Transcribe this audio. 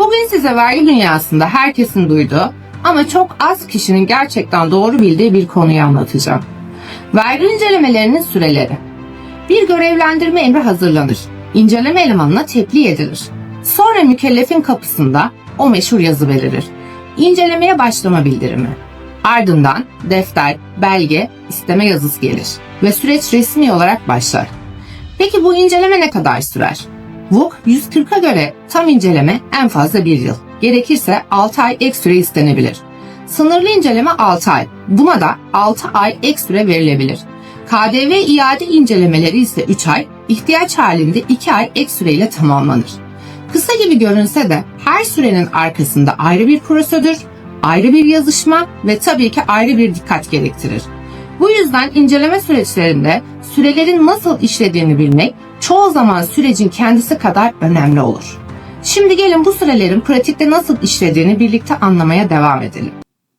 Bugün size vergi dünyasında herkesin duyduğu ama çok az kişinin gerçekten doğru bildiği bir konuyu anlatacağım. Vergi incelemelerinin süreleri. Bir görevlendirme emri hazırlanır. İnceleme elemanına tebliğ edilir. Sonra mükellefin kapısında o meşhur yazı belirir. İncelemeye başlama bildirimi. Ardından defter, belge, isteme yazısı gelir ve süreç resmi olarak başlar. Peki bu inceleme ne kadar sürer? VUK 140'a göre tam inceleme en fazla bir yıl. Gerekirse 6 ay ek süre istenebilir. Sınırlı inceleme 6 ay. Buna da 6 ay ek süre verilebilir. KDV iade incelemeleri ise 3 ay, ihtiyaç halinde 2 ay ek süreyle tamamlanır. Kısa gibi görünse de her sürenin arkasında ayrı bir prosedür, ayrı bir yazışma ve tabii ki ayrı bir dikkat gerektirir. Bu yüzden inceleme süreçlerinde sürelerin nasıl işlediğini bilmek çoğu zaman sürecin kendisi kadar önemli olur. Şimdi gelin bu sürelerin pratikte nasıl işlediğini birlikte anlamaya devam edelim.